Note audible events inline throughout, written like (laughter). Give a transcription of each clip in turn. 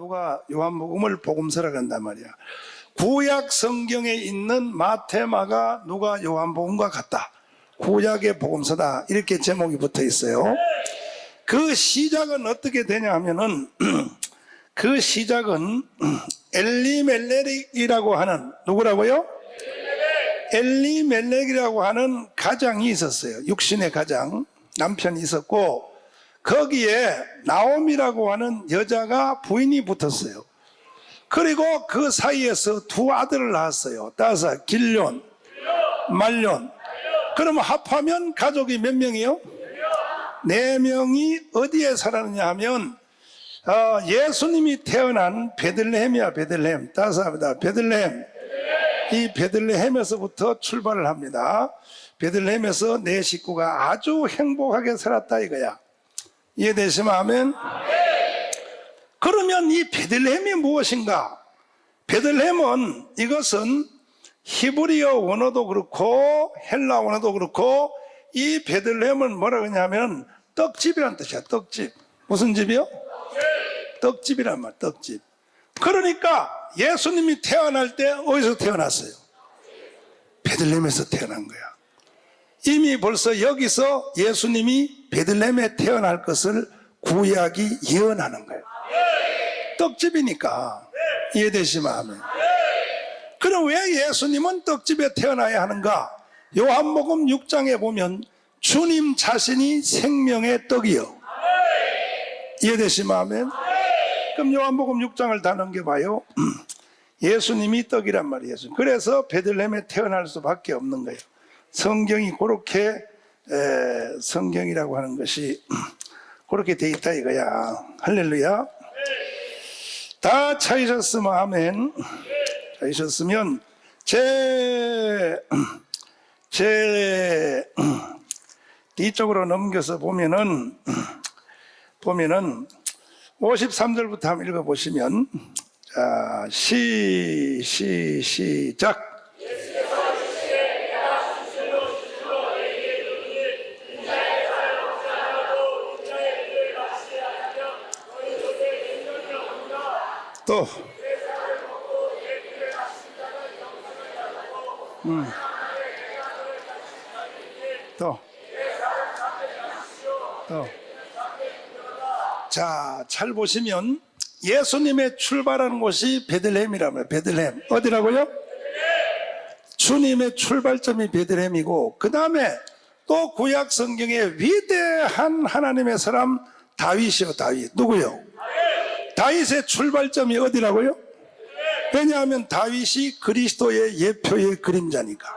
누가 요한복음을 복음서라 한단 말이야. 구약 성경에 있는 마테마가 누가 요한복음과 같다. 구약의 복음서다. 이렇게 제목이 붙어 있어요. 그 시작은 어떻게 되냐 하면은 (clears throat) 그 시작은 (clears throat) 엘리멜렉이라고 하는 누구라고요? 엘리멜렉이라고 하는 가장이 있었어요. 육신의 가장. 남편이 있었고 거기에 나옴이라고 하는 여자가 부인이 붙었어요. 그리고 그 사이에서 두 아들을 낳았어요. 따서 길륜, 말륜. 그러면 합하면 가족이 몇 명이요? 네 명이 어디에 살았느냐 하면 어, 예수님이 태어난 베들레헴이야 베들레헴 따스합니다 베들레헴 이 베들레헴에서부터 출발을 합니다 베들레헴에서 내 식구가 아주 행복하게 살았다 이거야 이해되시면 하면 그러면 이 베들레헴이 무엇인가? 베들레헴은 이것은 히브리어 원어도 그렇고 헬라 원어도 그렇고 이 베들레헴은 뭐라 그러냐면 떡집이란 뜻이야 떡집. 무슨 집이요? 떡집이란 말 떡집. 그러니까 예수님이 태어날 때 어디서 태어났어요? 베들레헴에서 태어난 거야 이미 벌써 여기서 예수님이 베들레헴에 태어날 것을 구약이 예언하는 거예요 떡집이니까 이해되시면 하면 그럼 왜 예수님은 떡집에 태어나야 하는가? 요한복음 6장에 보면 주님 자신이 생명의 떡이요. 이해되시면 하면? 그럼 요한복음 6장을 다 넘겨봐요. (clears throat) 예수님이 떡이란 말이에요. 그래서 베들레헴에 태어날 수밖에 없는 거예요. 성경이 그렇게 에, 성경이라고 하는 것이 그렇게 돼 있다 이거야. 할렐루야. 다 차이셨으면 아멘. 차이셨으면 제, 제 뒤쪽으로 넘겨서 보면은 보면은 53절부터 한번 읽어보시면 자, 시, 시, 시작. 또, 음. 또, 또. 자, 잘 보시면 예수님의 출발하는 곳이 베들레헴이라고요. 베들레헴. 어디라고요? 주님의 출발점이 베들레헴이고 그 다음에 또 구약 성경에 위대한 하나님의 사람 다윗이요. 다윗. 누구요? 다윗의 출발점이 어디라고요? 왜냐하면 다윗이 그리스도의 예표의 그림자니까.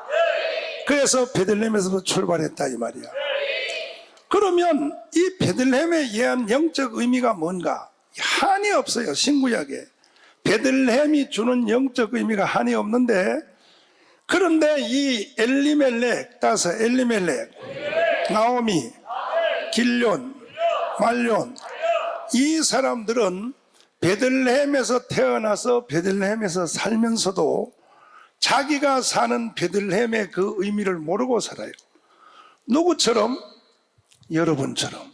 그래서 베들레헴에서 출발했다 이 말이야. 그러면 이 베들레헴에 의한 영적 의미가 뭔가? 한이 없어요. 신구약에. 베들레헴이 주는 영적 의미가 한이 없는데 그런데 이 엘리멜렉 따서 엘리멜렉 나오미 길륜 말륜 이 사람들은 베들레헴에서 태어나서 베들레헴에서 살면서도 자기가 사는 베들레헴의 그 의미를 모르고 살아요. 누구처럼? 여러분처럼.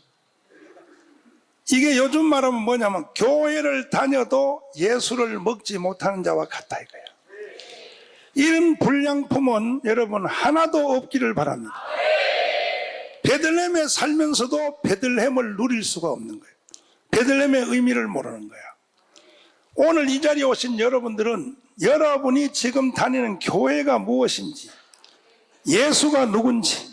이게 요즘 말하면 뭐냐면 교회를 다녀도 예수를 먹지 못하는 자와 같다 이거예요. 이런 불량품은 여러분 하나도 없기를 바랍니다. 베들레헴에 살면서도 베들레헴을 누릴 수가 없는 거예요. 베들레헴의 의미를 모르는 거야. 오늘 이 자리에 오신 여러분들은 여러분이 지금 다니는 교회가 무엇인지, 예수가 누군지,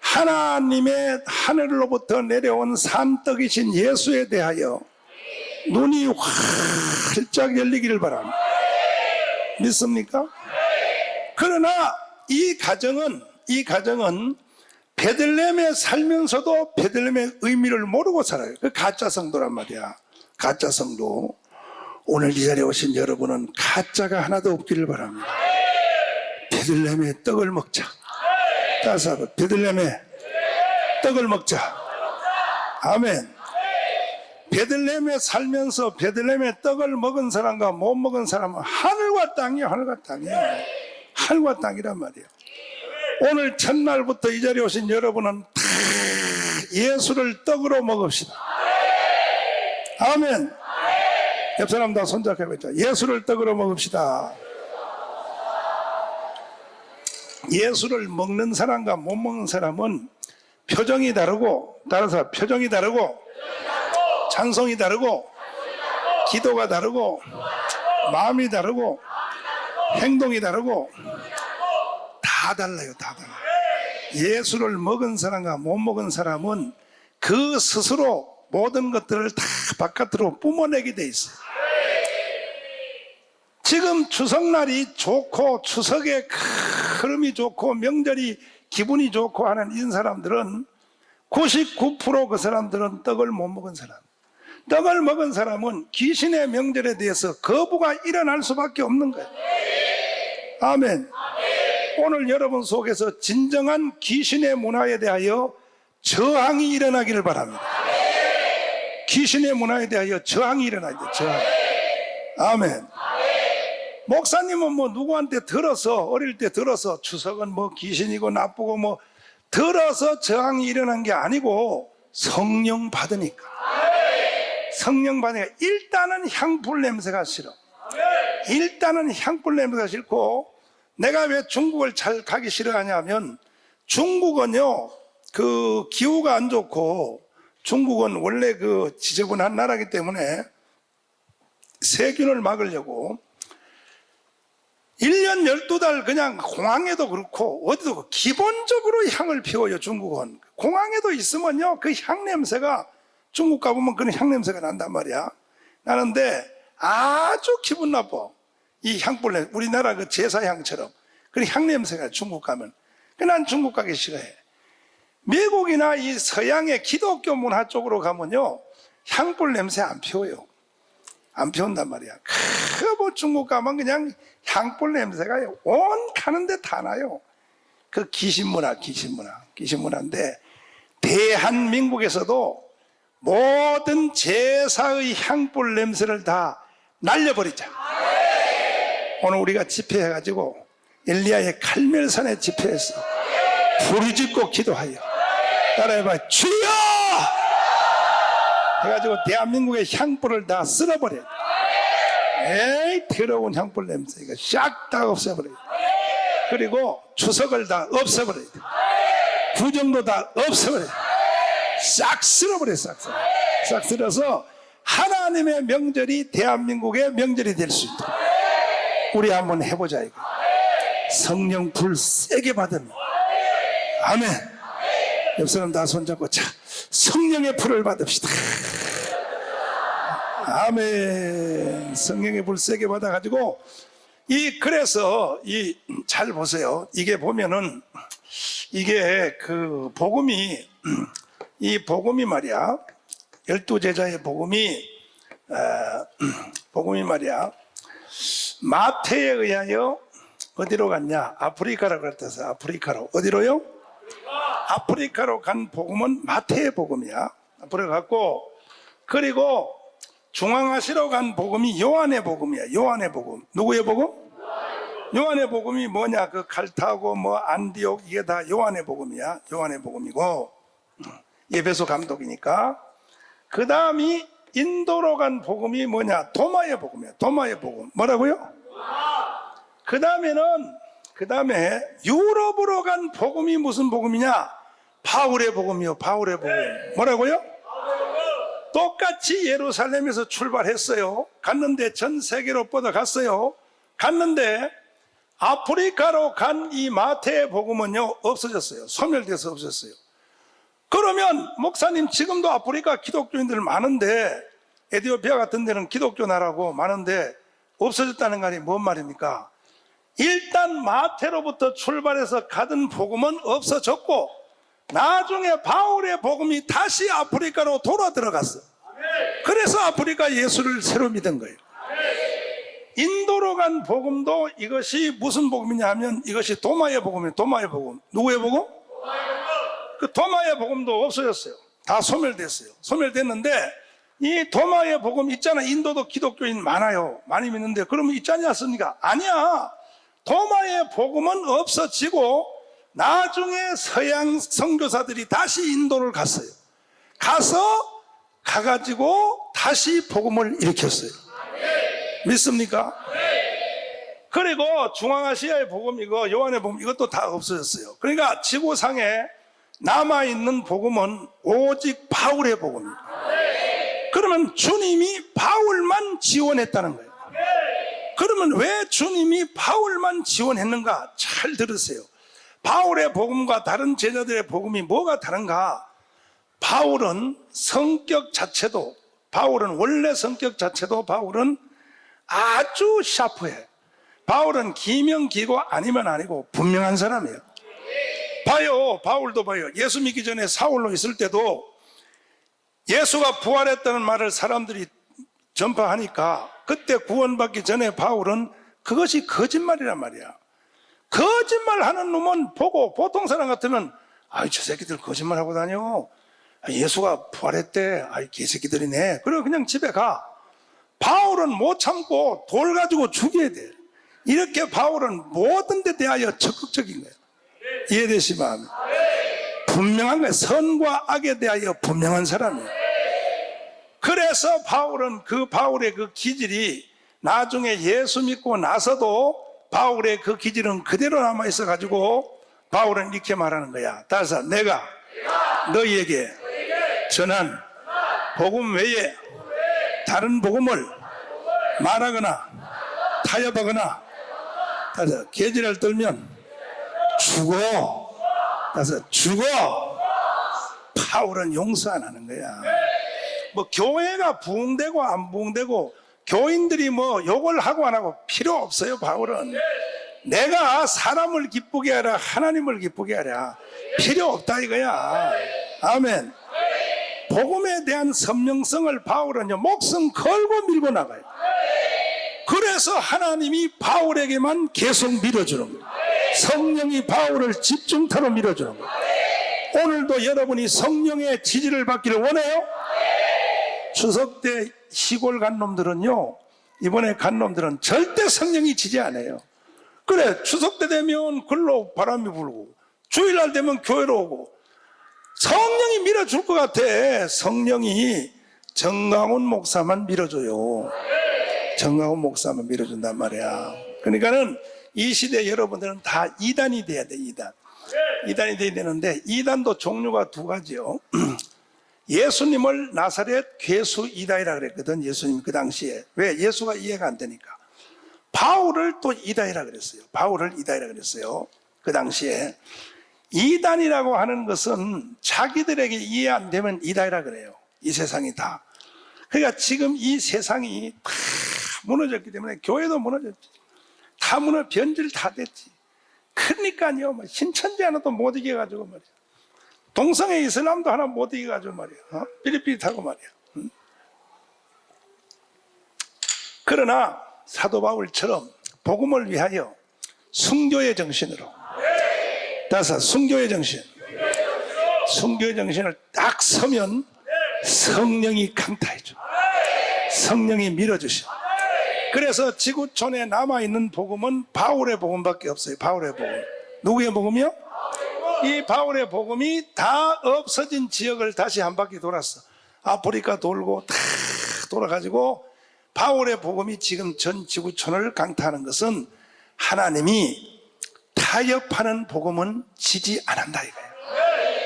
하나님의 하늘로부터 내려온 산떡이신 예수에 대하여 눈이 활짝 열리기를 바랍니다. 믿습니까? 그러나 이 가정은 이 가정은 베들레헴에 살면서도 베들레헴의 의미를 모르고 살아요. 그 가짜 성도란 말이야. 가짜 성도. 오늘 이 자리에 오신 여러분은 가짜가 하나도 없기를 바랍니다. 베들레헴의 떡을 먹자. 따서 베들레헴의 떡을 먹자. 아멘. 베들레헴에 살면서 베들레헴의 떡을 먹은 사람과 못 먹은 사람은 하늘과 땅이에요. 하늘과 땅이에요. 하늘과 땅이란 말이에요. 오늘 첫날부터 이 자리에 오신 여러분은 다 예수를 떡으로 먹읍시다. 아멘. 옆 사람 다 손잡고 있자. 예수를 떡으로 먹읍시다. 예수를 먹는 사람과 못 먹는 사람은 표정이 다르고 따라서 표정이 다르고 찬송이 다르고 기도가 다르고 마음이 다르고 행동이 다르고 다 달라요 다 달라요 예수를 먹은 사람과 못 먹은 사람은 그 스스로 모든 것들을 다 바깥으로 뿜어내게 돼 있어요 지금 추석날이 좋고 추석의 흐름이 좋고 명절이 기분이 좋고 하는 이 사람들은 99%그 사람들은 떡을 못 먹은 사람. 떡을 먹은 사람은 귀신의 명절에 대해서 거부가 일어날 수밖에 없는 거예요. 아멘. 오늘 여러분 속에서 진정한 귀신의 문화에 대하여 저항이 일어나기를 바랍니다. 귀신의 문화에 대하여 저항이 일어나야 돼요. 저항. 아멘. 목사님은 뭐 누구한테 들어서 어릴 때 들어서 추석은 뭐 귀신이고 나쁘고 뭐 들어서 저항이 일어난 게 아니고 성령 받으니까. 성령 받으니까. 일단은 향불 냄새가 싫어. 일단은 향불 냄새가 싫고 내가 왜 중국을 잘 가기 싫어하냐면 중국은요 그 기후가 안 좋고 중국은 원래 그 지저분한 나라기 때문에 세균을 막으려고 1년 12달 그냥 공항에도 그렇고 어디도 그 기본적으로 향을 피워요 중국은. 공항에도 있으면요 그 향 냄새가 중국 가보면 그런 향 냄새가 난단 말이야. 나는데 아주 기분 나빠. 이 향불 우리나라 그 제사향처럼 그런 향 냄새가 중국 가면. 난 중국 가기 싫어해. 미국이나 이 서양의 기독교 문화 쪽으로 가면요 향불 냄새 안 피워요 안 피운단 말이야. 그뭐 중국 가면 그냥 향불 냄새가 온 가는데 다 나요. 그 귀신문화, 귀신문화, 귀신문화인데 대한민국에서도 모든 제사의 향불 냄새를 다 날려버리자. 오늘 우리가 집회해가지고 엘리야의 칼멜산에 집회했어. 부르짖고 기도하여. 따라해봐. 주여! 해가지고 대한민국의 향불을 다 쓸어버려. 에이, 더러운 향불 냄새. 이거 싹 다 없애버려. 그리고 추석을 다 없애버려. 구정도 다 없애버려. 싹 쓸어버려, 싹 쓸어. 싹 쓸어서 하나님의 명절이 대한민국의 명절이 될 수 있도록. 우리 한번 해보자, 이거. 성령 불 세게 받으면. 아멘. 옆 사람 다 손잡고, 자, 성령의 불을 받읍시다. 아멘. 성령의 불 세게 받아가지고, 이, 그래서, 이, 잘 보세요. 이게 보면은, 이게 그, 복음이, 이 복음이 말이야. 열두 제자의 복음이, 어, 복음이 말이야. 마태에 의하여 어디로 갔냐? 아프리카라고 그랬어요. 아프리카로. 어디로요? 아프리카 로 간 복음은 마태의 복음이야. 앞으로 갔고, 그리고 중앙아시로 간 복음이 요한의 복음이야. 요한의 복음. 누구의 복음? 요한의 복음이 뭐냐? 그 칼타고 뭐 안디옥 이게 다 요한의 복음이야. 요한의 복음이고 예배소 감독이니까. 그 다음이 인도로 간 복음이 뭐냐? 도마의 복음이야. 도마의 복음. 뭐라고요? 그 다음에는 그 다음에 유럽으로 간 복음이 무슨 복음이냐? 바울의 복음이요. 바울의 복음. 뭐라고요? 똑같이 예루살렘에서 출발했어요. 갔는데 전 세계로 뻗어갔어요. 갔는데 아프리카로 간 이 마태의 복음은요 없어졌어요. 소멸돼서 없어졌어요. 그러면 목사님 지금도 아프리카 기독교인들 많은데 에디오피아 같은 데는 기독교 나라고 많은데 없어졌다는 말이 뭔 말입니까? 일단 마태로부터 출발해서 가던 복음은 없어졌고 나중에 바울의 복음이 다시 아프리카로 돌아 들어갔어. 그래서 아프리카 예수를 새로 믿은 거예요. 인도로 간 복음도 이것이 무슨 복음이냐 하면 이것이 도마의 복음이에요. 도마의 복음. 누구의 복음? 그 도마의 복음도 없어졌어요. 다 소멸됐어요. 소멸됐는데 이 도마의 복음 있잖아. 인도도 기독교인 많아요. 많이 믿는데 그러면 있지 않습니까? 아니야. 도마의 복음은 없어지고 나중에 서양 선교사들이 다시 인도를 갔어요. 가서 가가지고 다시 복음을 일으켰어요. 믿습니까? 그리고 중앙아시아의 복음 이거 요한의 복음 이것도 다 없어졌어요. 그러니까 지구상에 남아 있는 복음은 오직 바울의 복음입니다. 그러면 주님이 바울만 지원했다는 거예요. 그러면 왜 주님이 바울만 지원했는가? 잘 들으세요. 바울의 복음과 다른 제자들의 복음이 뭐가 다른가? 바울은 성격 자체도 바울은 원래 성격 자체도 바울은 아주 샤프해. 바울은 기명기고 아니면 아니고 분명한 사람이에요. 봐요. 바울도 봐요. 예수 믿기 전에 사울로 있을 때도 예수가 부활했다는 말을 사람들이 전파하니까 그때 구원받기 전에 바울은 그것이 거짓말이란 말이야. 거짓말 하는 놈은 보고 보통 사람 같으면 아이 저 새끼들 거짓말 하고 다녀. 아, 예수가 부활했대. 아이 개새끼들이네. 그리고 그냥 집에 가. 바울은 못 참고 돌 가지고 죽여야 돼. 이렇게 바울은 모든 데 대하여 적극적인 거예요. 이해되시면 분명한 거예요. 선과 악에 대하여 분명한 사람이에요. 그래서 바울은 그 바울의 그 기질이 나중에 예수 믿고 나서도 바울의 그 기질은 그대로 남아 있어 가지고 바울은 이렇게 말하는 거야. 따라서 내가 너희에게 전한 복음 외에 다른 복음을 말하거나 타협하거나 따라서 계지를 떨면 죽어. 따라서 죽어. 바울은 용서 안 하는 거야. 뭐 교회가 부흥되고 안 부흥되고 교인들이 뭐 욕을 하고 안 하고 필요 없어요 바울은. 내가 사람을 기쁘게 하라 하나님을 기쁘게 하라. 필요 없다 이거야. 아멘. 복음에 대한 선명성을 바울은 목숨 걸고 밀고 나가요. 그래서 하나님이 바울에게만 계속 밀어주는 거예요. 성령이 바울을 집중타로 밀어주는 거예요. 오늘도 여러분이 성령의 지지를 받기를 원해요? 추석 때 시골 간 놈들은요, 이번에 간 놈들은 절대 성령이 지지 않아요. 그래, 추석 때 되면 글로 바람이 불고, 주일날 되면 교회로 오고, 성령이 밀어줄 것 같아. 성령이 정강훈 목사만 밀어줘요. 정강훈 목사만 밀어준단 말이야. 그러니까는 이 시대 여러분들은 다 이단이 돼야 돼, 이단. 이단이 돼야 되는데, 이단도 종류가 두 가지요. (clears throat) 예수님을 나사렛 괴수 이다이라 그랬거든 예수님 그 당시에. 왜? 예수가 이해가 안 되니까. 바울을 또 이다이라 그랬어요. 바울을 이다이라 그랬어요. 그 당시에. 이단이라고 하는 것은 자기들에게 이해 안 되면 이다이라 그래요. 이 세상이 다. 그러니까 지금 이 세상이 다 무너졌기 때문에 교회도 무너졌지. 다 무너 변질 다 됐지. 그러니까요 뭐 신천지 하나도 못 이겨가지고 말이야 동성애 이슬람도 하나 못 이겨가지고 말이야. 어? 삐릿삐릿하고 말이야. 응? 그러나 사도 바울처럼 복음을 위하여 순교의 정신으로 다섯 순교의 정신 순교의 정신을 딱 서면 성령이 강타해줘 성령이 밀어주셔 그래서 지구촌에 남아있는 복음은 바울의 복음밖에 없어요 바울의 복음 누구의 복음이요? 이 바울의 복음이 다 없어진 지역을 다시 한 바퀴 돌았어. 아프리카 돌고 다 돌아가지고 바울의 복음이 지금 전 지구촌을 강타하는 것은 하나님이 타협하는 복음은 지지 않는다 이거예요.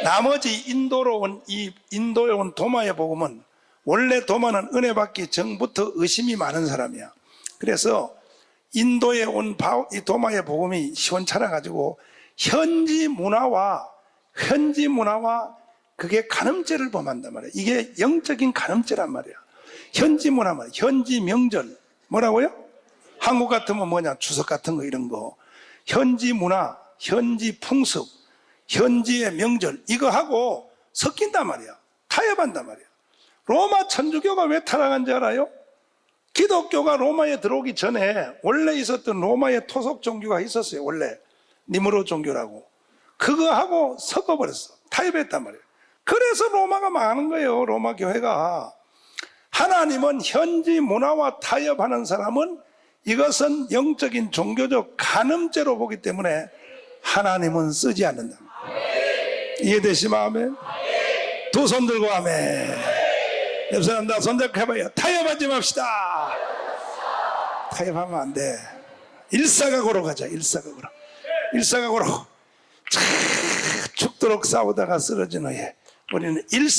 나머지 인도로 온 이 인도에 온 도마의 복음은 원래 도마는 은혜 받기 전부터 의심이 많은 사람이야. 그래서 인도에 온 바울, 이 도마의 복음이 시원찮아 가지고 현지 문화와 현지 문화와 그게 간음죄를 범한단 말이야. 이게 영적인 간음죄란 말이야. 현지 문화 말, 현지 명절 뭐라고요? 한국 같으면 뭐냐 추석 같은 거 이런 거. 현지 문화, 현지 풍습, 현지의 명절 이거 하고 섞인단 말이야. 타협한단 말이야. 로마 천주교가 왜 타락한 줄 알아요? 기독교가 로마에 들어오기 전에 원래 있었던 로마의 토속 종교가 있었어요. 원래 니무로 종교라고 그거하고 섞어버렸어. 타협했단 말이에요. 그래서 로마가 망하는 거예요 로마 교회가. 하나님은 현지 문화와 타협하는 사람은 이것은 영적인 종교적 간음죄로 보기 때문에 하나님은 쓰지 않는다. 이해되시면 아멘? 두 손 들고 아멘. 옆 사람 다 손잡고 해봐요. 타협하지 맙시다. 타협하면 안 돼. 일사각오로 가자. 일사각오로. 일사각오로. 차, 죽도록 싸우다가 쓰러진 후에 우리는 일